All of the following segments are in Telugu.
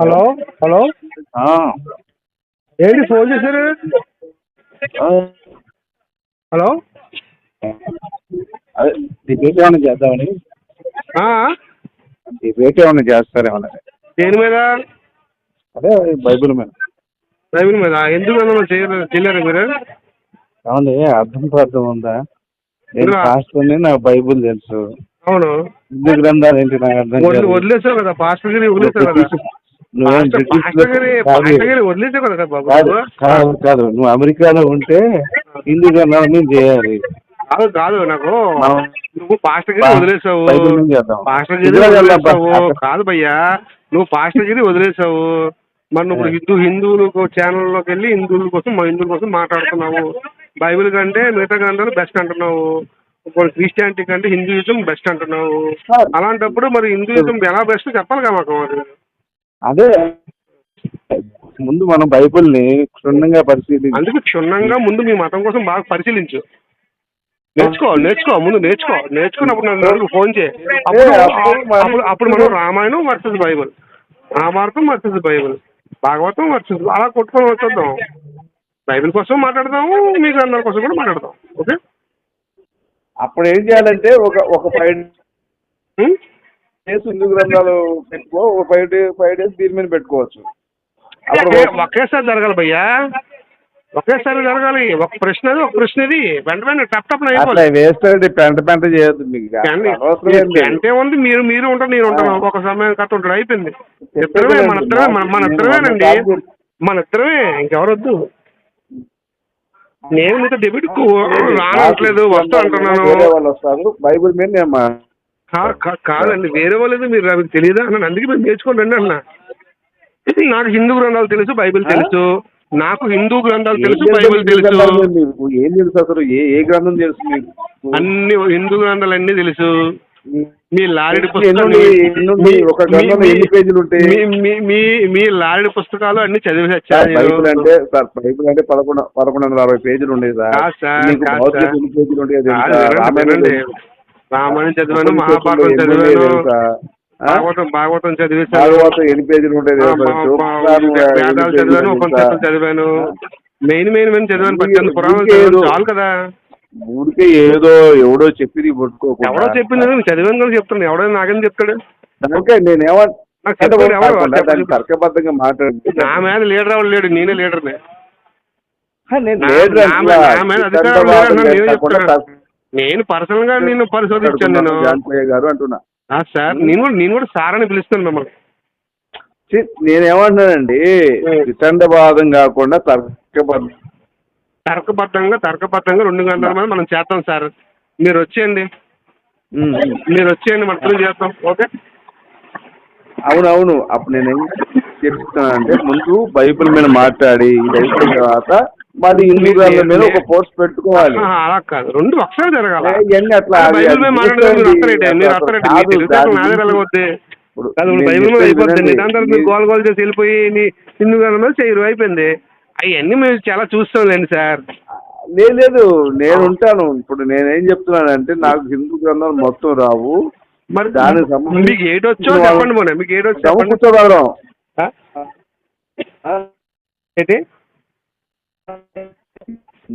Hello hello. ఏంటి ఫోన్ చేశారు? హలో. అదే డిబేట్ ఏమైనా చేద్దామని? డిబేట్ ఏమైనా చేస్తారేమని దేని మీద? అదే బైబిల్ మీద. బైబిల్ మీద. ఎందుకు అన్న చేయలేదు చేయలేరు మీరు? ఏమండి అర్థం అర్థం ఉందా? నేను? పాస్టర్ని నాకు బైబిల్ తెలుసు. అవును. హిందూ గ్రంథాలు ఏంటి నాకు అర్థం. వదిలేసావు కదా పాస్టర్ వదిలేసావు కదా. నువ్వేం కాదు. నువ్వు? అమెరికాలో ఉంటే హిందూ గ్రంథాల మీద చేయాలి. కాదు కాదు నాకు నువ్వు పాస్టర్ గారి వదిలేసావు. పాస్టర్ గిరి. కాదు భయ్యా నువ్వు పాస్టర్ గిరి వదిలేసావు. మరి నువ్వు హిందూ హిందువులకు ఛానల్లోకి వెళ్ళి హిందువుల కోసం మా హిందువుల కోసం మాట్లాడుతున్నావు. బైబిల్ కంటే మిగతా గ్రంథాలు బెస్ట్ అంటున్నావు. ఇప్పుడు క్రిస్టియానిటీ కంటే హిందూయిజం బెస్ట్ అంటున్నావు. అలాంటప్పుడు మరి హిందూయిజం ఎలా బెస్ట్ చెప్పాలి కదా మాకు మరి? అదే ముందు మనం బైబిల్ని క్షుణ్ణంగా పరిశీలించి. అందుకు క్షుణ్ణంగా ముందు మీ మతం కోసం బాగా పరిశీలించు. నేర్చుకో నేర్చుకో ముందు నేర్చుకో. నేర్చుకున్నప్పుడు నన్ను నన్ను ఫోన్ చేయి. అప్పుడు అప్పుడు అప్పుడు మనం Ramayanam versus Bible. Mahabharatam versus Bible. Bhagavatam versus అలా కొట్టుకొని వచ్చేద్దాం. బైబిల్ కోసం మాట్లాడదాము మీ గ్రంథాల కోసం కూడా మాట్లాడదాం. ఓకే? అప్పుడు ఏం చేయాలంటే ఒక ఒక ఫైవ్? డేస్ హిందూ గ్రంథాలు పెట్టుకో? ఒక ఫైవ్ డే ఫైవ్ డేస్ దీని మీద పెట్టుకోవచ్చు. ఒకేసారి జరగాలి భయ్యా. ఒకేసారి జరగాలి. ఒక ప్రశ్న ఒక ప్రశ్న ఇది. వెంట వెంటనే టప్ టప్ అట్లా అయిపోవాలి వేస్తే పెంట పెంట చేయొద్దు మీకు. అంటే ఉంది మీరు మీరు ఉంటారు నేను ఉంటాను. ఒక సమయం కథ ఉంటాడు అయిపోయింది. ఇద్దరమే మన ఇద్దరమే మన మన ఇద్దరమేనండి మన ఇద్దరమే ఇంకెవరు వద్దు. నేను మీతో డెబిట్ రానట్లేదు వస్తా అంటున్నాను. బైబిల్ మీద కాదండి వేరే వాళ్ళది మీరు మీకు తెలియదా అన్న? అందుకే మీరు నేర్చుకోండి అండి అన్న. నాకు హిందూ గ్రంథాలు తెలుసు బైబిల్ తెలుసు. నాకు హిందూ గ్రంథాలు తెలుసు బైబిల్ తెలుసు. మీకు? ఏం తెలుసు అసలు? ఏ ఏ గ్రంథం తెలుసు మీకు? అన్ని హిందూ గ్రంథాలు అన్ని తెలుసు. మీ లారిడి ఉన్నాయి? ఒక గ్రంథంలో ఎన్ని పేజీలు ఉంటాయి? మీ- మీ- మీ లారిడి పుస్తకాలు అన్ని చదివి బైబిల్ అంటే సార్ బైబిల్ అంటే పదకొండు పదకొండు వందల అరవై పేజీలు ఉండేది సార్. మీకు భౌతిక. ఎన్ని పేజీలు రామాయణం చదివాను మహాభారతం చదివాను? భాగవతం భాగవతం చదివేశాను. ఎన్ని పేజీలు ఎన్ని వేదాలు చదివాను? ఉపనిషత్తులు చదివాను. మెయిన్ మెయిన్ మెయిన్ చదివాను పద్దెనిమిది పురాణాలు చాలు కదా. ఊరికే ఏదో ఎవడో చెప్పి నీ పట్టుకోకుండా. ఎవడో చెప్పింది నేను చదివాను కూడా చెప్తాను ఎవడో నాకేం చెప్తాడు? ఓకే నేను ఏమంటే తర్కబద్ధంగా మాట్లాడి నా మీద లీడర్ ఎవరు లేడు నేనే లీడర్ని. నేను నా- నేనే పర్సనల్గా నేను పరిశోధించాను నేను. గారు అంటున్నా. సార్ నేను కూడా నేను కూడా సార్ అని పిలుస్తాను మిమ్మల్ని నేనేమంటున్నానండి. వితండవాదం కాకుండా తర్కబద్ధ. తర్కబద్ధంగా తర్కబద్ధంగా రెండు గంటల మీద మనం చేస్తాం సార్. మీరు వచ్చేయండి. మీరు వచ్చేయండి మనం చేస్తాం ఓకే? అవునవును అప్పుడు నేను ఏం చెప్తున్నానంటే ముందు బైబిల్ మీద మాట్లాడి అయిపోయిన తర్వాత మరి గ్రంథం మీద ఒక పోస్ట్ పెట్టుకోవాలి. అలా కాదు. రెండు ఒకసారి జరగాల. ఇవన్నీ అట్లా దాని. దాని గోల్ గోల్ చేసి వెళ్ళిపోయి హిందూ మీద చేయరు అయిపోయింది. అవన్నీ మేము చాలా చూస్తాంలేండి సార్. లేదు నేను ఉంటాను. ఇప్పుడు నేనేం చెప్తున్నానంటే నాకు హిందూ గ్రంథాలు మొత్తం రావు. మరి సంబంధించి మీకు ఏడు వచ్చో చెప్పండి పోనీ మీకు ఏడు వచ్చో చెప్పండి కూర్చోగలం? ఏంటి?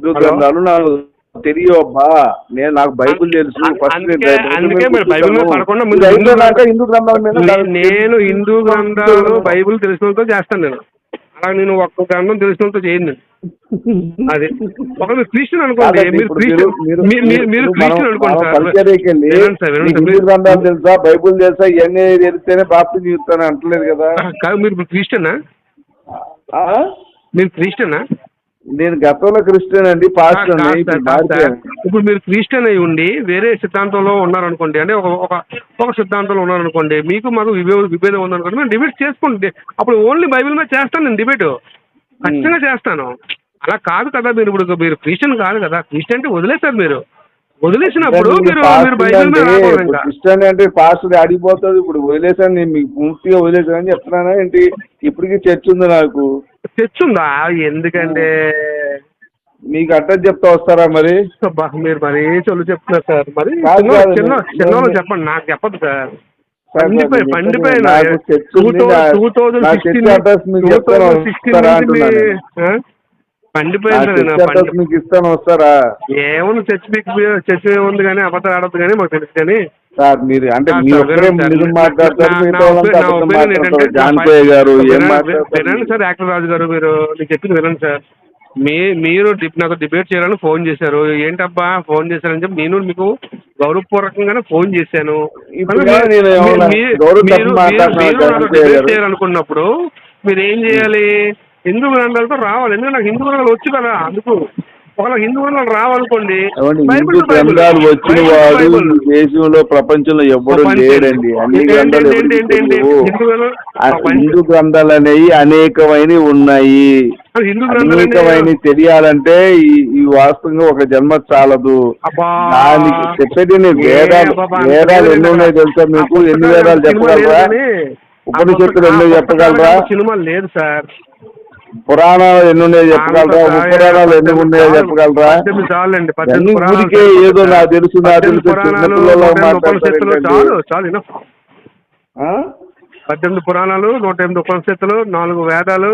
గ్రంథాలు నాకు తెలియవు అబ్బా. నేను నాకు బైబిల్ తెలుసు. ఫస్ట్ అందుకే- బైబిల్ మీరు. పడకుండా ముందు హిందూ గ్రంథాల మీద నేను హిందూ గ్రంథాలు బైబిల్ తెలిసినంతో చేస్తాను నేను. అలా నేను ఒక్క గ్రంథం తెలిసినంతో చేయను నేను. అది. ఒక మీరు క్రిస్టియన్ అనుకోండి మీరు క్రిస్టియన్ మీరు- క్రిస్టియన్ అనుకోండి గ్రంథాలు తెలుసా? బైబుల్ తెలుసా? ఇవన్నీ తెలిస్తేనే బాప్తి చూస్తాను అంటలేదు కదా. కాదు మీరు క్రిస్టియనా? మీరు క్రిస్టియనా నేను గతంలో క్రిస్టియన్ అండి సార్, ఇప్పుడు మీరు క్రిస్టియన్ అయి ఉండి వేరే సిద్ధాంతంలో ఉన్నారనుకోండి అంటే ఒక ఒక ఒక సిద్ధాంతంలో ఉన్నారనుకోండి మీకు మాకు విభేదం విభేదం ఉందనుకోండి మేము డిబేట్ చేసుకోండి అప్పుడు ఓన్లీ బైబిల్ మీద చేస్తాను నేను డిబేట్ ఖచ్చితంగా చేస్తాను. అలా కాదు కదా మీరు ఇప్పుడు మీరు క్రిస్టియన్ కాదు కదా. క్రిస్టియన్ అంటే వదిలేస్తారు మీరు. వదిలేసినప్పుడు మీరు అంటే పాస్టర్ అడిగిపోతాడు ఇప్పుడు వదిలేసాను నేను మీకు పూర్తిగా వదిలేసాను అని చెప్తున్నానా ఏంటి? ఇప్పటికీ చర్చ ఉంది నాకు. తెచ్చుందా ఎందుకంటే మీకు అడ్రస్ చెప్తా వస్తారా మరి? మీరు మరీ చొల్లు చెప్తున్నారు సార్. మరి చిన్న చిన్న చెప్పండి నాకు చెప్పదు సార్. పండిపోయి నేను పండిపోయి నాకు చర్చ్ ఉంది, నా- టూ థౌజండ్ నా సిక్స్టీన్ చర్చ్ అడ్రస్ మీకు టూ చెప్తాను థౌజండ్ సిక్స్టీన్ పండిపోయింది మీకు ఇస్తాను వస్తారా? ఏముంది చర్చ్ మీకు చర్చ్ ఉంది కానీ అబద్ధాలు ఆడద్దు కానీ మాకు తెలుసు కానీ. సార్ మీరు అంటే వినండి సార్. యాక్టర్ రాజు గారు మీరు నేను చెప్పింది వినండి సార్. మీ మీరు నాతో డిబేట్ చేయాలని ఫోన్ చేశారు. ఏంటబ్బా ఫోన్ చేశారని చెప్పి నేను మీకు గౌరవపూర్వకంగానే ఫోన్ చేశాను. మీరు- డిబేట్? చేయాలనుకున్నప్పుడు మీరు ఏం చేయాలి? హిందూ గ్రంథాలతో రావాలి. ఎందుకంటే నాకు హిందూ గ్రంథాలు వచ్చు కదా. అందుకు ఒకవేళ హిందూ గ్రంథాలు రావాలనుకోండి హిందూ. గ్రంథాలు వచ్చిన వాడు దేశంలో ప్రపంచంలో ఎవ్వడు. లేడండి. అన్ని గ్రంథాలు. హిందూ గ్రంథాలు- అనేవి అనేకమైనవి ఉన్నాయి. అనేకమైనవి తెలియాలంటే ఈ వాస్తవంగా ఒక జన్మ చాలదు. దానికి చెప్పేది నేను వేదాలు వేదాలు ఎన్ని ఉన్నాయో తెలుసా మీకు? ఎన్ని వేదాలు చెప్పగలరా? ఉపనిషత్తులు ఎన్నో చెప్పగలరా? సినిమా లేదు సార్. పురాణాలు ఎన్ని ఉన్నాయో చెప్పగలరా? ఆ, ఉపపురాణాలు ఎన్ని ఉన్నాయో. చెప్పగలరా పురాణాలు ఊరికే ఏదో నాకు తెలుసు నాకు పద్దెనిమిది తెలుసు పురాణాలు? పద్దెనిమిది పురాణాలు నూట ఎనిమిది ఉపనిషత్తులు నాలుగు వేదాలు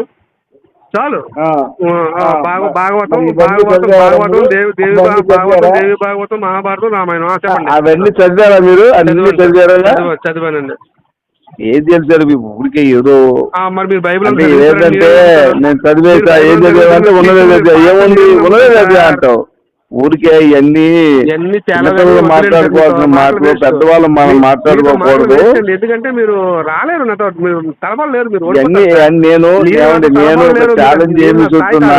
చాలు. భాగవతం భాగవతం భాగవతం? దేవి దేవి భాగవతం? దేవి భాగవతం మహాభారతం రామాయణం చెప్పండి. అవన్నీ చదివారా మీరు? చదివానండి. ఏది తెలిసారు మీ ఊరికే ఏదో మరి మీరు బైబిల్? ఏంటంటే నేను చదివేసా ఏం బైబిల్ చదివామంటే ఉన్నదే? చదివా ఏముంది ఉన్నదే చదివా. అంటావు ఊరికే ఇవన్నీ మాట్లాడుకోవాల్సిన మాటలు. పెద్దవాళ్ళు మనం మాట్లాడుకోకూడదు ఎందుకంటే మీరు రాలేరు నాతో మీరు మీరు ఇవన్నీ నేను ఏమండి నేను ఛాలెంజ్ ఏమి చూస్తున్నా.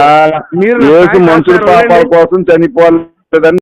మీరు మనుషుల పాపాల? కోసం చనిపోలేదని